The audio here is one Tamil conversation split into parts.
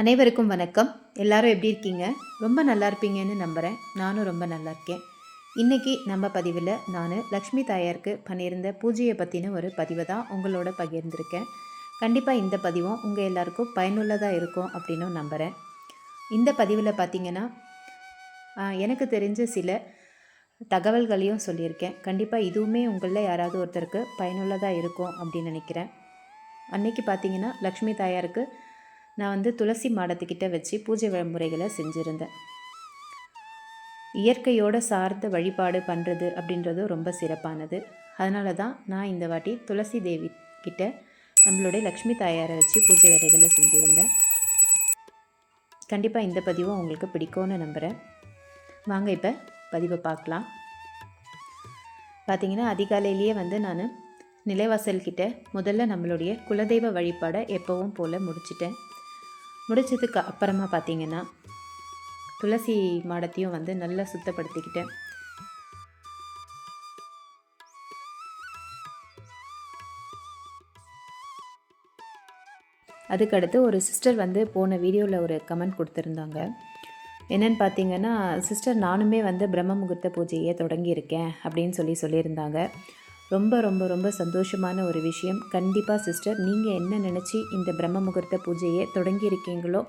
அனைவருக்கும் வணக்கம். எல்லாரும் எப்படி இருக்கீங்க? ரொம்ப நல்லா இருப்பீங்கன்னு நம்புகிறேன் நானும் ரொம்ப நல்லா இருக்கேன். இன்றைக்கி நம்ம பதிவில் நான் லக்ஷ்மி தாயாருக்கு பண்ணியிருந்த பூஜையை பற்றின ஒரு பதிவை தான் உங்களோட பகிர்ந்திருக்கேன். கண்டிப்பாக இந்த பதிவும் உங்கள் எல்லாருக்கும் பயனுள்ளதாக இருக்கும் அப்படின்னு நம்புகிறேன் இந்த பதிவில் பார்த்தீங்கன்னா எனக்கு தெரிஞ்ச சில தகவல்களையும் சொல்லியிருக்கேன். கண்டிப்பாக இதுவுமே உங்களில் யாராவது ஒருத்தருக்கு பயனுள்ளதாக இருக்கும் அப்படின்னு நினைக்கிறேன். அன்றைக்கி பார்த்திங்கன்னா லக்ஷ்மி தாயாருக்கு நான் வந்து துளசி மாடத்துக்கிட்ட வச்சு பூஜை வழிமுறைகளை செஞ்சுருந்தேன். இயற்கையோட சார்ந்த வழிபாடு பண்ணுறது அப்படின்றது ரொம்ப சிறப்பானது. அதனால தான் நான் இந்த வாட்டி துளசி தேவி கிட்ட நம்மளுடைய லக்ஷ்மி தாயாரை வச்சு பூஜை வேலைகளை செஞ்சுருந்தேன். கண்டிப்பாக இந்த பதிவும் உங்களுக்கு பிடிக்கும்னு நம்புகிறேன் வாங்க இப்போ பதிவை பார்க்கலாம். பார்த்திங்கன்னா அதிகாலையிலேயே வந்து நான் நிலைவாசல்கிட்ட முதல்ல நம்மளுடைய குலதெய்வ வழிபாடை எப்போவும் போல் முடிச்சிட்டேன். முடிச்சதுக்கு அப்புறமா பார்த்தீங்கன்னா துளசி மாடத்தையும் வந்து நல்லா சுத்தப்படுத்திக்கிட்டேன். அதுக்கடுத்து ஒரு சிஸ்டர் வந்து போன வீடியோவில் ஒரு கமெண்ட் கொடுத்துருந்தாங்க. என்னென்னு பார்த்தீங்கன்னா சிஸ்டர் நானுமே வந்து பிரம்ம முகூர்த்த பூஜையை தொடங்கியிருக்கேன் அப்படின்னு சொல்லி சொல்லியிருந்தாங்க. ரொம்ப ரொம்ப ரொம்ப சந்தோஷமான ஒரு விஷயம். கண்டிப்பாக சிஸ்டர் நீங்கள் என்ன நினச்சி இந்த பிரம்ம முகூர்த்த பூஜையை தொடங்கியிருக்கீங்களோ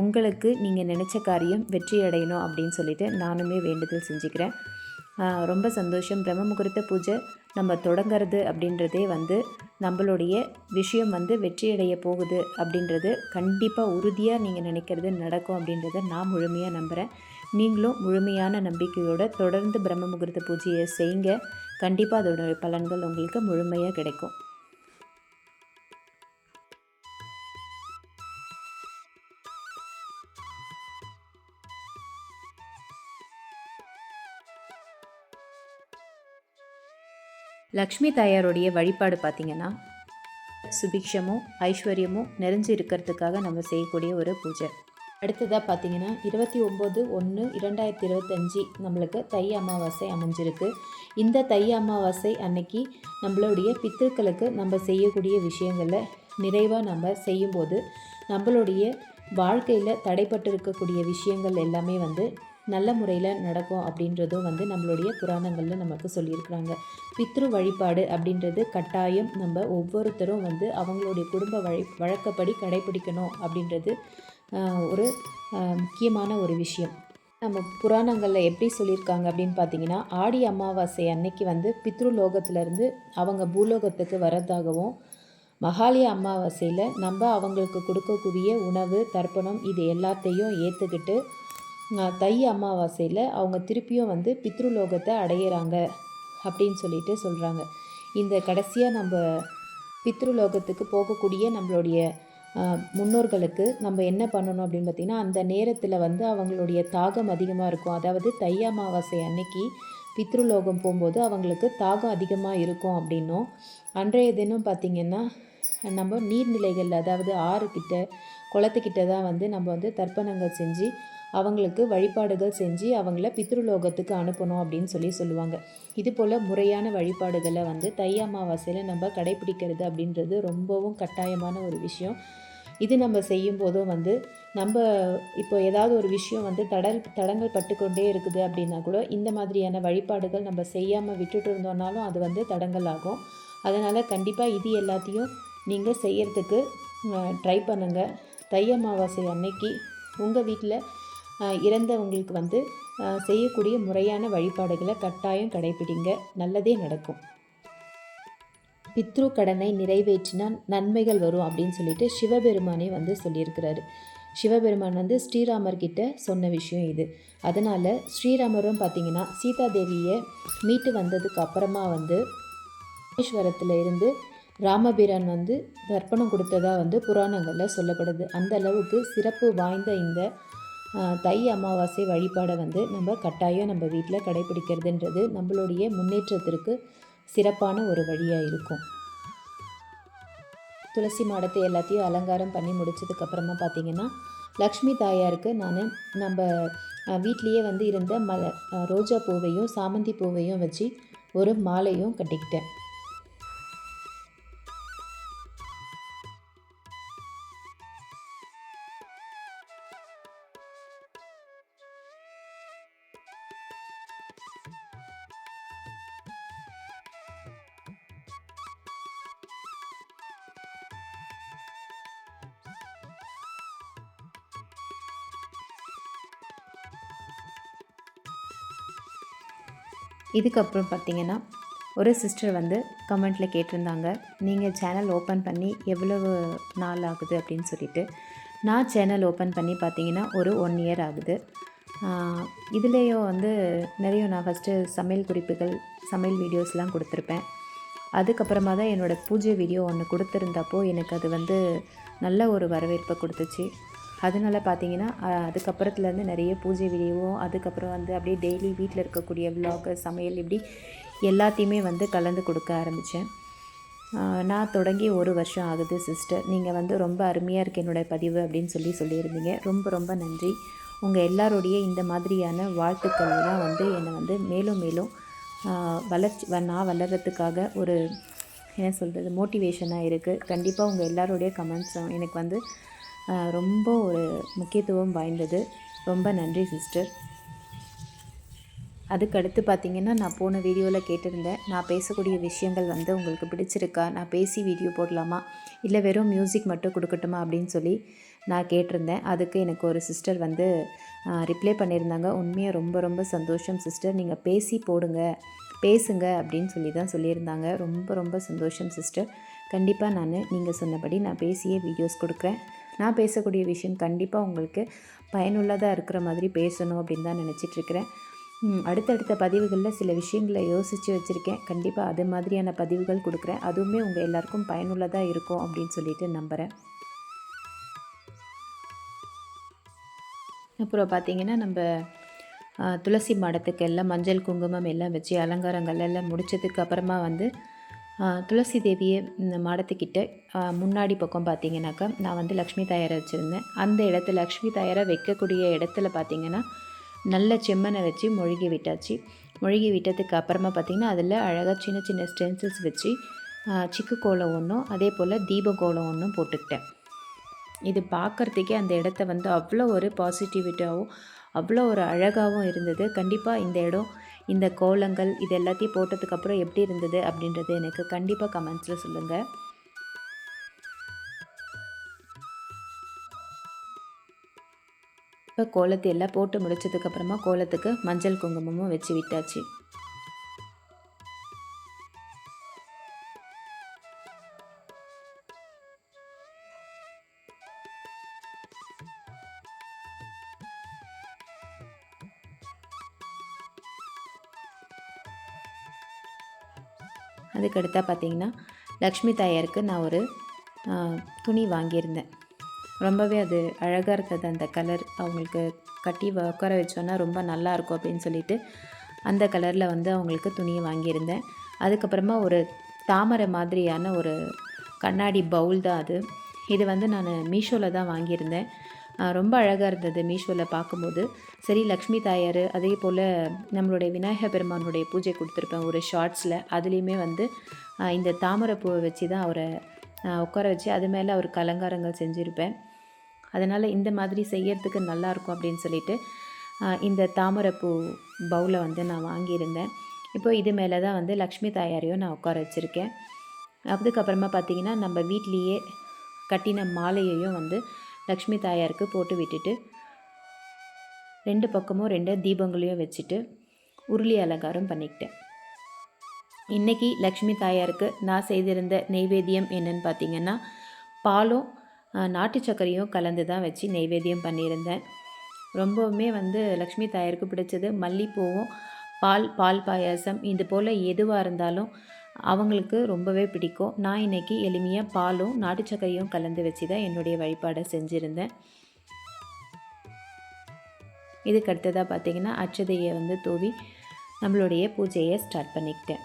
உங்களுக்கு நீங்கள் நினச்ச காரியம் வெற்றி அடையணும் அப்படின்னு சொல்லிட்டு நானுமே வேண்டுதல் செஞ்சுக்கிறேன். ரொம்ப சந்தோஷம். பிரம்ம முகூர்த்த பூஜை நம்ம தொடங்கிறது அப்படின்றதே வந்து நம்மளுடைய விஷயம் வந்து வெற்றியடைய போகுது அப்படின்றது கண்டிப்பாக உறுதியாக நீங்கள் நினைக்கிறது நடக்கும் அப்படின்றத நான் முழுமையாக நம்புகிறேன் நீங்களும் முழுமையான நம்பிக்கையோடு தொடர்ந்து பிரம்ம முகூர்த்த பூஜையை செய்யுங்க கண்டிப்பாக அதோடய பலன்கள் உங்களுக்கு முழுமையாக கிடைக்கும். லக்ஷ்மி தாயாருடைய வழிபாடு பார்த்திங்கன்னா சுபிக்ஷமும் ஐஸ்வர்யமும் நிறைஞ்சு இருக்கிறதுக்காக நம்ம செய்யக்கூடிய ஒரு பூஜை. அடுத்ததாக பார்த்தீங்கன்னா இருபத்தி ஒம்பது ஒன்று இரண்டாயிரத்தி இருபத்தஞ்சி நம்மளுக்கு தை அமாவாசை அமைஞ்சிருக்கு. இந்த தை அமாவாசை அன்னைக்கு நம்மளுடைய பித்திருக்களுக்கு நம்ம செய்யக்கூடிய விஷயங்களை நிறைவாக நம்ம செய்யும்போது நம்மளுடைய வாழ்க்கையில் தடைப்பட்டு இருக்கக்கூடிய விஷயங்கள் எல்லாமே வந்து நல்ல முறையில் நடக்கும் அப்படின்றதும் வந்து நம்மளுடைய புராணங்களில் நமக்கு சொல்லியிருக்கிறாங்க. பித்ரு வழிபாடு அப்படின்றது கட்டாயம் நம்ம ஒவ்வொருத்தரும் வந்து அவங்களுடைய குடும்ப வழி வழக்கப்படி கடைபிடிக்கணும் அப்படின்றது ஒரு முக்கியமான ஒரு விஷயம். நம்ம புராணங்களில் எப்படி சொல்லியிருக்காங்க அப்படின்னு பார்த்தீங்கன்னா ஆடி அமாவாசை அன்னைக்கு வந்து பித்ரு லோகத்திலேருந்து அவங்க பூலோகத்துக்கு வரதாகவும் மகாலய அமாவாசையில் நம்ம அவங்களுக்கு கொடுக்கக்கூடிய உணவு தர்ப்பணம் இது எல்லாத்தையும் ஏற்றுக்கிட்டு தை அமாவாசையில் அவங்க திருப்பியும் வந்து பித்ருலோகத்தை அடையிறாங்க அப்படின்னு சொல்லிட்டு சொல்கிறாங்க இந்த கடைசியாக நம்ம பித்ருலோகத்துக்கு போகக்கூடிய நம்மளுடைய முன்னோர்களுக்கு நம்ம என்ன பண்ணணும் அப்படின்னு பார்த்திங்கன்னா அந்த நேரத்தில் வந்து அவங்களுடைய தாகம் அதிகமாக இருக்கும். அதாவது தை அமாவாசை அன்னைக்கு பித்ருலோகம் போகும்போது அவங்களுக்கு தாகம் அதிகமாக இருக்கும் அப்படின்னும். அன்றைய தினம் பார்த்திங்கன்னா நம்ம நீர்நிலைகள் அதாவது ஆறு கிட்ட குளத்துக்கிட்ட தான் வந்து நம்ம வந்து தர்ப்பணங்கள் செஞ்சு அவங்களுக்கு வழிபாடுகள் செஞ்சு அவங்கள பித்ருலோகத்துக்கு அனுப்பணும் அப்படின்னு சொல்லி சொல்லுவாங்க. இது போல் முறையான வழிபாடுகளை வந்து தை அமாவாசையில் நம்ம கடைபிடிக்கிறது அப்படின்றது ரொம்பவும் கட்டாயமான ஒரு விஷயம். இது நம்ம செய்யும் போதும் வந்து நம்ம இப்போ ஏதாவது ஒரு விஷயம் வந்து தடல் தடங்கள் பட்டுக்கொண்டே இருக்குது அப்படின்னா கூட இந்த மாதிரியான வழிபாடுகள் நம்ம செய்யாமல் விட்டுட்டு இருந்தோம்னாலும் அது வந்து தடங்கள் ஆகும். அதனால் கண்டிப்பாக இது எல்லாத்தையும் நீங்கள் செய்யறதுக்கு ட்ரை பண்ணுங்கள் தை அமாவாசை அன்னைக்கு உங்கள் வீட்டில் இறந்தவங்களுக்கு வந்து செய்யக்கூடிய முறையான வழிபாடுகளை கட்டாயம் கடைபிடிங்க. நல்லதே நடக்கும். பித்ரு கடனை நிறைவேற்றினால் நன்மைகள் வரும் அப்படின்னு சொல்லிட்டு சிவபெருமானே வந்து சொல்லியிருக்கிறாரு. சிவபெருமான் வந்து ஸ்ரீராமர் கிட்ட சொன்ன விஷயம் இது. அதனால் ஸ்ரீராமரும் பார்த்தீங்கன்னா சீதாதேவியை மீட்டு வந்ததுக்கு அப்புறமா வந்து ராமேஸ்வரத்தில் இருந்து ராமபிரான் வந்து தர்ப்பணம் கொடுத்ததாக வந்து புராணங்களில் சொல்லப்படுது. அந்த அளவுக்கு சிறப்பு வாய்ந்த இந்த தை அமாவாசை வழிபாடை வந்து நம்ம கட்டாயம் நம்ம வீட்டில் கடைபிடிக்கிறதுன்றது நம்மளுடைய முன்னேற்றத்திற்கு சிறப்பான ஒரு வழியாக இருக்கும். துளசி மாடத்தை எல்லாத்தையும் அலங்காரம் பண்ணி முடித்ததுக்கப்புறமா பார்த்தீங்கன்னா லக்ஷ்மி தாயாருக்கு நான் நம்ம வீட்லேயே வந்து இருந்த மல ரோஜா பூவையும் சாமந்தி பூவையும் வச்சு ஒரு மாலையும் கட்டிக்கிட்டேன். இதுக்கப்புறம் பார்த்தீங்கன்னா ஒரு சிஸ்டர் வந்து கமெண்ட்டில் கேட்டிருந்தாங்க. நீங்கள் சேனல் ஓப்பன் பண்ணி எவ்வளவு நாள் ஆகுது? அப்படின்னு சொல்லிட்டு. நான் சேனல் ஓப்பன் பண்ணி பார்த்தீங்கன்னா ஒரு ஒன் இயர் ஆகுது. இதுலேயும் வந்து நிறைய நான் ஃபஸ்ட்டு சமையல் குறிப்புகள் சமையல் வீடியோஸ்லாம் கொடுத்துருப்பேன். அதுக்கப்புறமா தான் என்னோடய பூஜை வீடியோ ஒன்று கொடுத்துருந்தப்போ எனக்கு அது வந்து நல்ல ஒரு வரவேற்பை கொடுத்துச்சு. அதனால பார்த்தீங்கன்னா அதுக்கப்புறத்துலேருந்து நிறைய பூஜை வீடியோவும் அதுக்கப்புறம் வந்து அப்படியே டெய்லி வீட்டில் இருக்கக்கூடிய விலாக்கு சமையல் இப்படி எல்லாத்தையுமே வந்து கலந்து கொடுக்க ஆரம்பித்தேன் நான் தொடங்கி ஒரு வருஷம் ஆகுது சிஸ்டர் நீங்கள் வந்து ரொம்ப அருமையாக இருக்கு என்னோடய பதிவு அப்படின்னு சொல்லி சொல்லியிருந்தீங்க. ரொம்ப ரொம்ப நன்றி. உங்கள் எல்லாருடைய இந்த மாதிரியான வாழ்த்துக்கள் தான் வந்து என்னை வந்து மேலும் மேலும் வளர்ச்சி வ- நான் வளர்கிறதுக்காக ஒரு என்ன சொல்கிறது மோட்டிவேஷனாக இருக்குது கண்டிப்பாக உங்கள் எல்லாருடைய கமெண்ட்ஸும் எனக்கு வந்து ரொம்ப ஒரு முக்கியத்துவம் வாய்ந்தது. ரொம்ப நன்றி சிஸ்டர். அதுக்கடுத்து பார்த்திங்கன்னா பார்த்தீங்கன்னா நான் போன வீடியோவில் கேட்டிருந்தேன். நான் பேசக்கூடிய விஷயங்கள் வந்து உங்களுக்கு பிடிச்சிருக்கா? நான் பேசி வீடியோ போடலாமா? இல்லை வெறும் மியூசிக் மட்டும் கொடுக்கட்டுமா? அப்படின்னு சொல்லி நான் கேட்டிருந்தேன். அதுக்கு எனக்கு ஒரு சிஸ்டர் வந்து ரிப்ளை பண்ணியிருந்தாங்க. உண்மையாக ரொம்ப ரொம்ப சந்தோஷம் சிஸ்டர். நீங்கள் பேசி போடுங்க. பேசுங்க அப்படின்னு சொல்லி தான் சொல்லியிருந்தாங்க. ரொம்ப ரொம்ப சந்தோஷம் சிஸ்டர். கண்டிப்பாக நான் நீங்கள் சொன்னபடி நான் பேசியே வீடியோஸ் கொடுக்குறேன். நான் பேசக்கூடிய விஷயம் கண்டிப்பாக உங்களுக்கு பயனுள்ளதாக இருக்கிற மாதிரி பேசணும் அப்படின்னு தான் நினச்சிட்ருக்கிறேன். அடுத்தடுத்த பதிவுகளில் சில விஷயங்களை யோசித்து வச்சுருக்கேன். கண்டிப்பாக அது மாதிரியான பதிவுகள் கொடுக்குறேன். அதுவுமே உங்கள் எல்லாருக்கும் பயனுள்ளதாக இருக்கும் அப்படின்னு சொல்லிட்டு நம்புகிறேன் அப்புறம் பார்த்தீங்கன்னா நம்ம துளசி மாடத்துக்கு எல்லாம் மஞ்சள் குங்குமம் எல்லாம் வச்சு அலங்காரங்கள் எல்லாம் முடிச்சதுக்கு அப்புறமா வந்து துளசி தேவியை இந்த மாடத்துக்கிட்ட முன்னாடி பக்கம் பார்த்தீங்கன்னாக்கா நான் வந்து லக்ஷ்மி தாயாரை வச்சுருந்தேன். அந்த இடத்துல லக்ஷ்மி தாயாரை வைக்கக்கூடிய இடத்துல பார்த்தீங்கன்னா நல்ல செம்மனை வச்சு மொழுகி விட்டாச்சு. மொழுகி விட்டதுக்கு அப்புறமா பார்த்திங்கன்னா அதில் அழகாக சின்ன சின்ன ஸ்டென்சில்ஸ் வச்சு சிக்கு கோலம் ஒன்றும் அதே போல் தீப கோலம் ஒன்றும் போட்டுக்கிட்டேன். இது பார்க்குறதுக்கே அந்த இடத்த வந்து அவ்வளோ ஒரு பாசிட்டிவிட்டியாகவும் அவ்வளோ ஒரு அழகாகவும் இருந்தது. கண்டிப்பாக இந்த இடம் இந்த கோலங்கள் இது எல்லாத்தையும் போட்டதுக்கப்புறம் எப்படி இருந்தது அப்படின்றது எனக்கு கண்டிப்பாக கமெண்ட்ஸில் சொல்லுங்கள் இப்போ கோலத்தை எல்லாம் போட்டு முடிச்சதுக்கப்புறமா கோலத்துக்கு மஞ்சள் குங்குமமும் வச்சு விட்டாச்சு. அதுக்கடுத்தா பார்த்தீங்கன்னா லக்ஷ்மி தாயாருக்கு நான் ஒரு துணி வாங்கியிருந்தேன். ரொம்பவே அது அழகாக இருந்தது. அந்த கலர் அவங்களுக்கு கட்டி உட்கார வச்சோன்னா ரொம்ப நல்லாயிருக்கும் அப்படின்னு சொல்லிட்டு அந்த கலரில் வந்து அவங்களுக்கு துணியை வாங்கியிருந்தேன். அதுக்கப்புறமா ஒரு தாமரை மாதிரியான ஒரு கண்ணாடி பவுல் தான் அது. இது வந்து நான் மீஷோவில் தான் வாங்கியிருந்தேன். ரொம்ப அழகாக இருந்தது மீஷோவில் பார்க்கும்போது. சரி லக்ஷ்மி தாயார் அதே போல் நம்மளுடைய விநாயகர் பெருமானுடைய பூஜை கொடுத்துருப்பேன் ஒரு ஷார்ட்ஸில் அதுலேயுமே வந்து இந்த தாமரை பூவை வச்சு தான் அவரை உட்கார வச்சு அது மேலே அவருக்கு அலங்காரங்கள் செஞ்சுருப்பேன். அதனால் இந்த மாதிரி செய்யறதுக்கு நல்லாயிருக்கும் அப்படின்னு சொல்லிட்டு இந்த தாமரைப்பூ பவுலை வந்து நான் வாங்கியிருந்தேன். இப்போ இது மேலே தான் வந்து லக்ஷ்மி தாயாரையும் நான் உட்கார வச்சுருக்கேன். அதுக்கப்புறமா பார்த்தீங்கன்னா நம்ம வீட்லேயே கட்டின மாலையையும் வந்து லக்ஷ்மி தாயாருக்கு போட்டு விட்டுட்டு ரெண்டு பக்கமும் ரெண்டு தீபங்களையும் வச்சுட்டு உருளி அலங்காரம் பண்ணிக்கிட்டேன். இன்றைக்கி லக்ஷ்மி தாயாருக்கு நான் செய்திருந்த நெய்வேத்தியம் என்னன்னு பார்த்தீங்கன்னா பாலும் நாட்டு சர்க்கரையும் கலந்து தான் வச்சு நெய்வேத்தியம் பண்ணியிருந்தேன். ரொம்பவுமே வந்து லக்ஷ்மி தாயாருக்கு பிடிச்சது மல்லிப்பூவும் பால் பால் பாயாசம் இது போல் எதுவாக இருந்தாலும் அவங்களுக்கு ரொம்பவே பிடிக்கும். நான் இன்னைக்கு எளிமையாக பாலும் நாட்டு சர்க்கரையும் கலந்து வச்சு தான் என்னுடைய வழிபாடை செஞ்சுருந்தேன். இதுக்கு அடுத்ததாக பார்த்தீங்கன்னா அச்சதையை வந்து தூவி நம்மளுடைய பூஜையை ஸ்டார்ட் பண்ணிக்கிட்டேன்.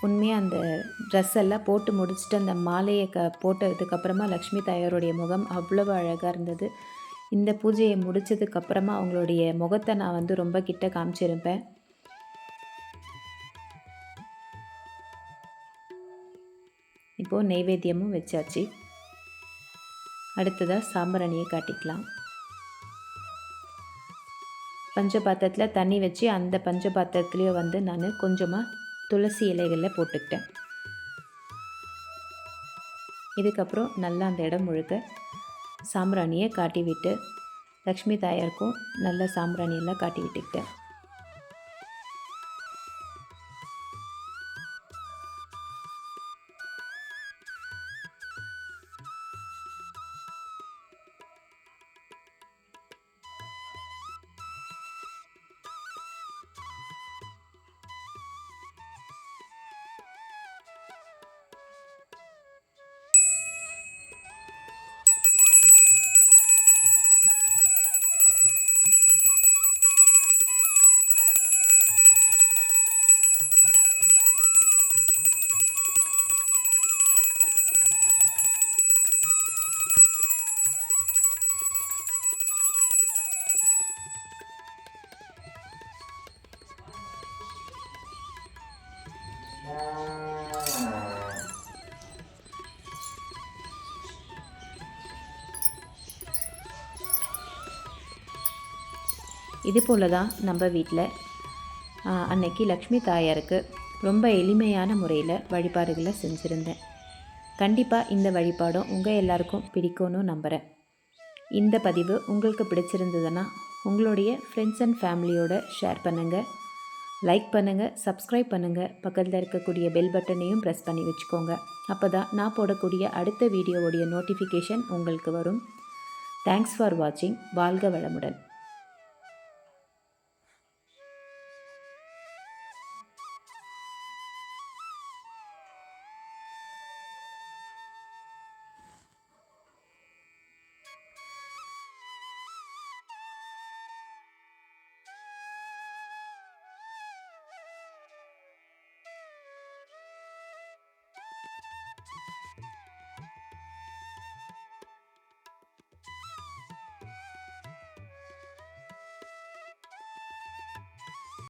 உண்மையாக அந்த ட்ரெஸ் எல்லாம் போட்டு முடிச்சுட்டு அந்த மாலையை க போட்டதுக்கப்புறமா லக்ஷ்மி தாயாருடைய முகம் அவ்வளவு அழகாக இருந்தது. இந்த பூஜையை முடித்ததுக்கப்புறமா அவங்களுடைய முகத்தை நான் வந்து ரொம்ப கிட்ட காமிச்சிருப்பேன். இப்போது நெய்வேத்தியமும் வச்சாச்சு. அடுத்ததாக சாம்பிராணியை காட்டிக்கலாம். பஞ்சபாத்திரத்தில் தண்ணி வச்சு அந்த பஞ்சபாத்திரத்துலேயே வந்து நான் கொஞ்சமாக துளசி இலைகளில் போட்டுக்கிட்டேன். இதுக்கப்புறம் நல்லா அந்த இடம் முழுக்க சாம்பிராணியை காட்டி விட்டு லக்ஷ்மி தாயாருக்கும் நல்ல சாம்பிராணியெல்லாம் காட்டி விட்டுக்கிட்டேன் இது போல தான் நம்ம வீட்டில் அன்னைக்கு லக்ஷ்மி தாயாருக்கு ரொம்ப எளிமையான முறையில் வழிபாடுகளை செஞ்சுருந்தேன். கண்டிப்பாக இந்த வழிபாடும் உங்கள் எல்லாருக்கும் பிடிக்கும்னு நம்புகிறேன் இந்த பதிவு உங்களுக்கு பிடிச்சிருந்ததுன்னா உங்களுடைய ஃப்ரெண்ட்ஸ் அண்ட் ஃபேமிலியோட ஷேர் பண்ணுங்கள் லைக் பண்ணுங்கள் சப்ஸ்கிரைப் பண்ணுங்கள் பக்கத்தில் இருக்கக்கூடிய பெல் பட்டனையும் ப்ரெஸ் பண்ணி வச்சுக்கோங்க. அப்போ தான் நான் போடக்கூடிய அடுத்த வீடியோவுடைய நோட்டிஃபிகேஷன் உங்களுக்கு வரும். தேங்க்ஸ் ஃபார் வாட்சிங் வாழ்க வளமுடன்.